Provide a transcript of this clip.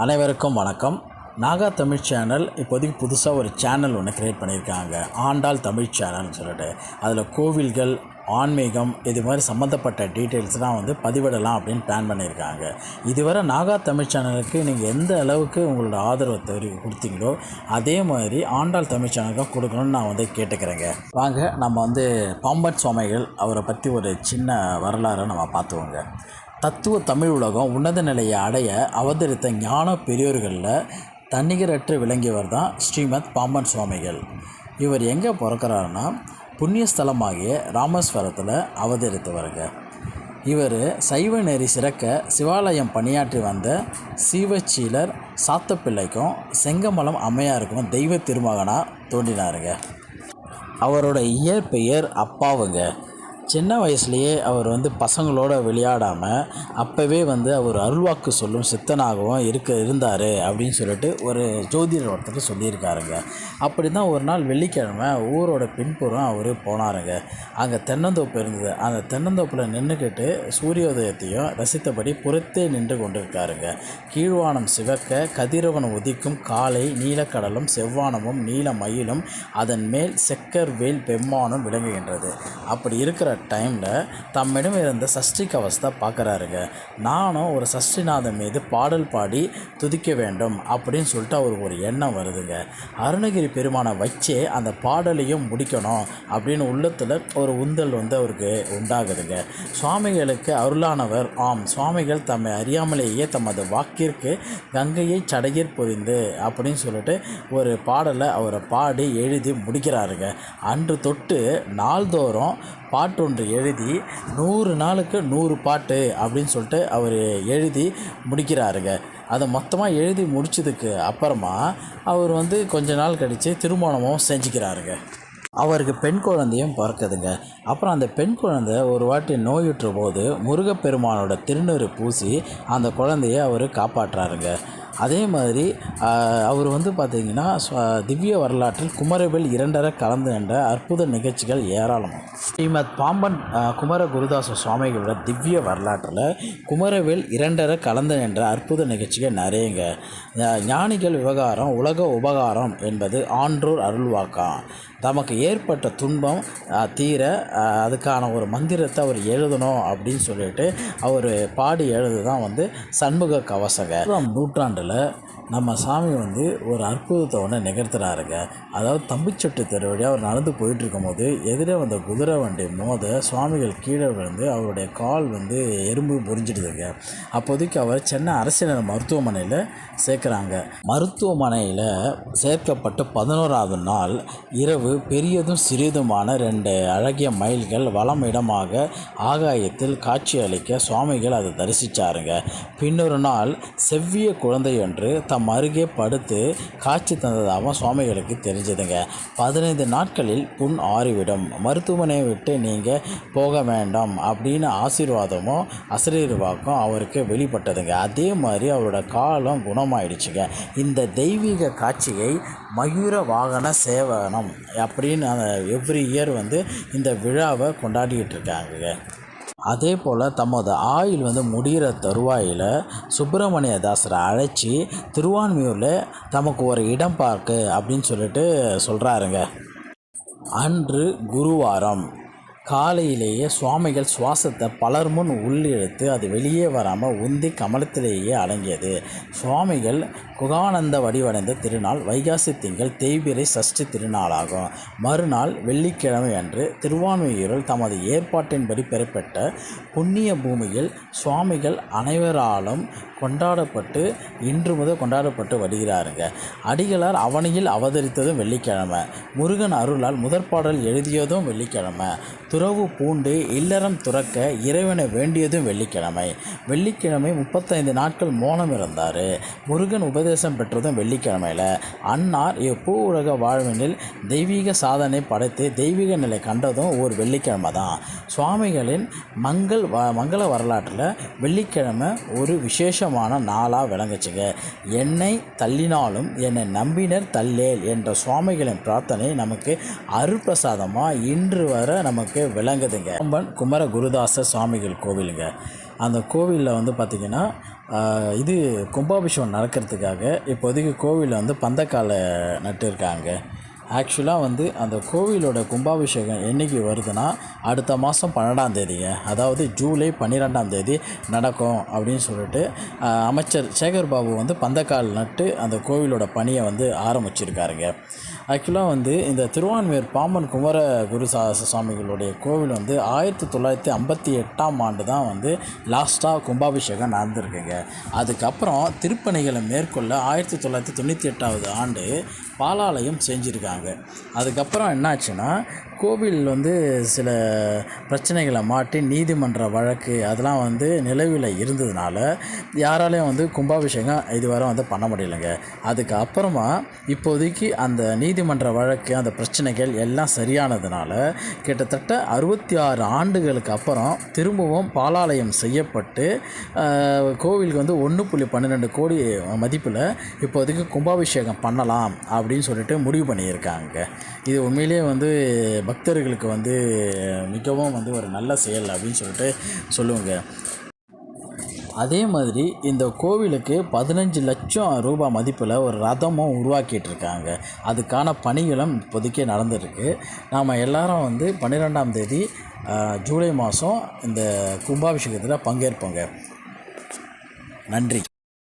அனைவருக்கும் வணக்கம். நாகா தமிழ் சேனல் இப்போதைக்கு புதுசாக ஒரு சேனல் ஒன்று க்ரியேட் பண்ணியிருக்காங்க. ஆண்டாள் தமிழ் சேனல்னு சொல்லிட்டு. அதில் கோவில்கள் ஆன்மீகம் இது மாதிரி சம்மந்தப்பட்ட டீட்டெயில்ஸ்லாம் வந்து பதிவிடலாம் அப்படின்னு பிளான் பண்ணியிருக்காங்க. இதுவரை நாகா தமிழ் சேனலுக்கு நீங்கள் எந்த அளவுக்கு உங்களோட ஆதரவை தெரி கொடுத்தீங்களோ அதே மாதிரி ஆண்டாள் தமிழ் சேனலுக்கும் கொடுக்கணும்னு நான் வந்து கேட்டுக்கிறேங்க. வாங்க நம்ம வந்து பாம்பன் சுவாமிகள் அவரை பற்றி ஒரு சின்ன வரலாறை நம்ம பார்த்துவோங்க. தத்துவ தமிழ் உலகம் உன்னத நிலையை அடைய அவதரித்த ஞான பெரியோர்களில் தன்னிகரற்று விளங்கியவர் தான் ஸ்ரீமத் பாம்பன் சுவாமிகள். இவர் எங்கே பிறக்கிறாருன்னா புண்ணியஸ்தலமாகிய ராமேஸ்வரத்தில் அவதரித்தவருங்க. இவர் சைவ நெறி சிறக்க சிவாலயம் பணியாற்றி வந்த சீவச்சீலர் சாத்தப்பிள்ளைக்கும் செங்கமலம் அம்மையாருக்கும் தெய்வ திருமகனாக தோன்றினாருங்க. அவரோட இயற்பெயர் அப்பாவுங்க. சின்ன வயசுலேயே அவர் வந்து பசங்களோட விளையாடாமல் அப்போவே வந்து அவர் அருள்வாக்கு சொல்லும் சித்தனாகவும் இருக்க இருந்தார் அப்படின்னு சொல்லிட்டு ஒரு ஜோதிடர் ஒருத்தர் சொல்லியிருக்காருங்க. அப்படி தான் ஒரு நாள் வெள்ளிக்கிழமை ஊரோட பின்புறம் அவர் போனாருங்க. அங்கே தென்னந்தோப்பு இருந்தது. அந்த தென்னந்தோப்பில் நின்றுக்கிட்டு சூரியோதயத்தையும் ரசித்தபடி புறத்தே நின்று கொண்டிருக்காருங்க. கீழ்வானம் சிவக்க கதிரவன் உதிக்கும் காலை நீலக்கடலும் செவ்வானமும் நீல மயிலும் அதன் மேல் செக்கர் வேல் பெம்மானும் விளங்குகின்றது. அப்படி இருக்கிற டைமில் தம்மிடம் இருந்த சஷ்டி கவசத்தை பார்க்குறாருங்க. நானும் ஒரு சஷ்டிநாதன் மீது பாடல் பாடி துதிக்க வேண்டும் அப்படின்னு சொல்லிட்டு அவருக்கு ஒரு எண்ணம் வருதுங்க. அருணகிரி பெருமானை வச்சே அந்த பாடலையும் முடிக்கணும் அப்படின்னு உள்ளத்தில் ஒரு உந்தல் வந்து அவருக்கு உண்டாகுதுங்க. சுவாமிகளுக்கு அருளானவர் ஆம் சுவாமிகள் தம்மை அறியாமலேயே தமது வாக்கிற்கு கங்கையை சடையிற் புரிந்து அப்படின்னு சொல்லிட்டு ஒரு பாடலை அவரை பாடி எழுதி முடிக்கிறாருங்க. அன்று தொட்டு நாள்தோறும் பாட்டொன்று எழுதி நூறு நாளுக்கு நூறு பாட்டு அப்படின்னு சொல்லிட்டு அவர் எழுதி முடிக்கிறாருங்க. அதை மொத்தமாக எழுதி முடிச்சதுக்கு அப்புறமா அவர் வந்து கொஞ்ச நாள் கழித்து திருமணமும் செஞ்சுக்கிறாருங்க. அவருக்கு பெண் குழந்தையும் பிறக்குதுங்க. அப்புறம் அந்த பெண் குழந்தை ஒரு வாட்டி நோயுற்ற போது முருகப்பெருமானோட திருநீறு பூசி அந்த குழந்தைய அவர் காப்பாற்றுறாருங்க அதே மாதிரி அவர் வந்து பார்த்திங்கன்னா திவ்ய வரலாற்றில் குமரவேல் இரண்டரை கலந்து என்ற அற்புத நிகழ்ச்சிகள் ஏராளம். ஸ்ரீமத் பாம்பன் குமர குருதாச சுவாமிகளோட திவ்ய வரலாற்றில் குமரவேல் இரண்டரை கலந்து நின்ற அற்புத நிகழ்ச்சிகள் நிறையங்க. ஞானிகள் விவகாரம் உலக உபகாரம் என்பது ஆன்றோர் அருள்வாக்கம் தமக்கு ஏற்பட்ட துன்பம் தீர அதுக்கான ஒரு மந்திரத்தை அவர் எழுதணும் அப்படின்னு சொல்லிட்டு அவர் பாடி எழுது தான் வந்து சண்முக கவசக நூற்றாண்டு நூற்றாண்டில் நம்ம சாமி வந்து ஒரு அற்புதத்தை ஒன்று நிகழ்த்துறாருங்க. அதாவது தம்பிச்சட்டு தெரு வழியாக அவர் நடந்து போயிட்டுருக்கும் போது எதிரே வந்த குதிரை வண்டி மோத சுவாமிகள் கீழே விழுந்து அவருடைய கால் வந்து எறும்பு புரிஞ்சிடுதுங்க அப்போதைக்கு அவர் சென்னை அரசினர் மருத்துவமனையில் சேர்க்குறாங்க. மருத்துவமனையில் சேர்க்கப்பட்டு பதினோராவது நாள் இரவு பெரியதும் சிறிதுமான ரெண்டு அழகிய மயில்கள் வளம் இடமாக ஆகாயத்தில் காட்சியளிக்க சுவாமிகள் அதை தரிசித்தாருங்க பின்னொரு நாள் செவ்விய குழந்தையொன்று தம் அருகே படுத்து காட்சி தந்ததாகவும் சுவாமிகளுக்கு தெரிஞ்சதுங்க. பதினைந்து நாட்களில் புண் ஆறிவிடும். மருத்துவமனையை விட்டு நீங்கள் போக வேண்டாம் அப்படின்னு ஆசீர்வாதமும் ஆசீர்வாக்கும் அவருக்கு வெளிப்பட்டதுங்க. அதே மாதிரி அவரோட காலம் குணமாயிடுச்சுங்க. இந்த தெய்வீக காட்சியை மயூர வாகன சேவனம் அப்படின்னு எவ்ரி இயர் வந்து இந்த விழாவை கொண்டாடிக்கிட்டு இருக்காங்க. அதே போல் தமது ஆயுள் வந்து முடிகிற தருவாயில் சுப்பிரமணிய தாசரை அழைச்சி திருவான்மியூரில் தமக்கு ஒரு இடம் பார்க்கு அப்படின்னு சொல்லிட்டு சொல்கிறாருங்க அன்று குருவாரம். காலையிலேயே சுவாமிகள் சுவாசத்தை பலர் முன் உள்ளிழுத்து அது வெளியே வராமல் உந்தி கமலத்திலேயே அடங்கியது. சுவாமிகள் குகானந்த வடிவடைந்த திருநாள் வைகாசி திங்கள் தேய்பிரை சஷ்டி திருநாளாகும். மறுநாள் வெள்ளிக்கிழமை அன்று திருவான்மையூரில் தமது ஏற்பாட்டின்படி பெறப்பட்ட புண்ணிய பூமியில் சுவாமிகள் அனைவராலும் கொண்டாடப்பட்டு இன்று முதல் கொண்டாடப்பட்டு வருகிறாருங்க. அடிகளார் அவனியில் அவதரித்ததும் வெள்ளிக்கிழமை. முருகன் அருளால் முதற்பாடல் எழுதியதும் வெள்ளிக்கிழமை. துறவு பூண்டு இல்லறம் துறக்க இறைவனை வேண்டியதும் வெள்ளிக்கிழமை. வெள்ளிக்கிழமை முப்பத்தைந்து நாட்கள் மோனம் இருந்தார் முருகன் உபதேசம் பெற்றதும் வெள்ளிக்கிழமையில். அன்னார் இப்பூ உலக வாழ்வினில் தெய்வீக சாதனை படைத்து தெய்வீக நிலை கண்டதும் ஒரு வெள்ளிக்கிழமை தான். சுவாமிகளின் மங்கள் வ மங்கள வரலாற்றில் வெள்ளிக்கிழமை ஒரு விசேஷமான நாளாக விளங்குச்சுங்க என்னை தள்ளினாலும் என்னை நம்பினர் தள்ளேல் என்ற சுவாமிகளின் பிரார்த்தனை நமக்கு அருப்பிரசாதமாக இன்று வர நமக்கு விளங்குதுங்க. அம்பன் குமர குருதாச சுவாமிகள் கோவிலுங்க. அந்த கோவிலில் வந்து பார்த்திங்கன்னா இது கும்பாபிஷேகம் நடக்கிறதுக்காக இப்போதைக்கு கோவிலில் வந்து பந்தக்காலை நட்டு இருக்காங்க ஆக்சுவலாக வந்து அந்த கோவிலோட கும்பாபிஷேகம் என்றைக்கு வருதுன்னா அடுத்த மாதம் பன்னெண்டாம் தேதிங்க. அதாவது ஜூலை பன்னிரெண்டாம் தேதி நடக்கும் அப்படின்னு சொல்லிட்டு அமைச்சர் சேகர் பாபு வந்து பந்தக்கால் நட்டு அந்த கோவிலோட பணியை வந்து ஆரம்பிச்சிருக்காருங்க. ஆக்சுவலாக வந்து இந்த திருவான்மையூர் பாம்பன் குமர குரு சா சுவாமிகளுடைய கோவில் வந்து ஆயிரத்தி தொள்ளாயிரத்தி ஐம்பத்தி எட்டாம் ஆண்டு தான் வந்து லாஸ்ட்டாக கும்பாபிஷேகம் நடந்திருக்குங்க. அதுக்கப்புறம் திருப்பணிகளை மேற்கொள்ள ஆயிரத்தி தொள்ளாயிரத்தி தொண்ணூற்றி எட்டாவது ஆண்டு பாலாலயம் செஞ்சுருக்காங்க. அதுக்கப்புறம் என்னாச்சுன்னா கோவில் வந்து சில பிரச்சனைகளை மாட்டி நீதிமன்ற வழக்கு அதெல்லாம் வந்து நிலவில் இருந்ததுனால யாராலையும் வந்து கும்பாபிஷேகம் இதுவரை வந்து பண்ண முடியலைங்க. அதுக்கு அப்புறமா இப்போதைக்கு அந்த நீதிமன்ற வழக்கு அந்த பிரச்சனைகள் எல்லாம் சரியானதுனால கிட்டத்தட்ட அறுபத்தி ஆறு ஆண்டுகளுக்கு அப்புறம் திரும்பவும் பாலாலயம் செய்யப்பட்டு கோவிலுக்கு வந்து ஒன்று புள்ளி பன்னிரெண்டு கோடி மதிப்பில் இப்போதைக்கு கும்பாபிஷேகம் பண்ணலாம் அப்படின்னு சொல்லிட்டு முடிவு பண்ணியிருக்காங்க. இது உண்மையிலேயே வந்து பக்தர்களுக்கு வந்து மிகவும் வந்து ஒரு நல்ல செயல் அப்படின்னு சொல்லிட்டு சொல்லுவோங்க. அதே மாதிரி இந்த கோவிலுக்கு பதினஞ்சு லட்சம் ரூபாய் மதிப்பில் ஒரு ரதமும் உருவாக்கிட்டுருக்காங்க. அதுக்கான பணிகளும் இப்போதைக்கு நடந்துருக்கு. நாம் எல்லாரும் வந்து பன்னிரெண்டாம் தேதி ஜூலை மாதம் இந்த கும்பாபிஷேகத்தில் பங்கேற்போங்க. நன்றி.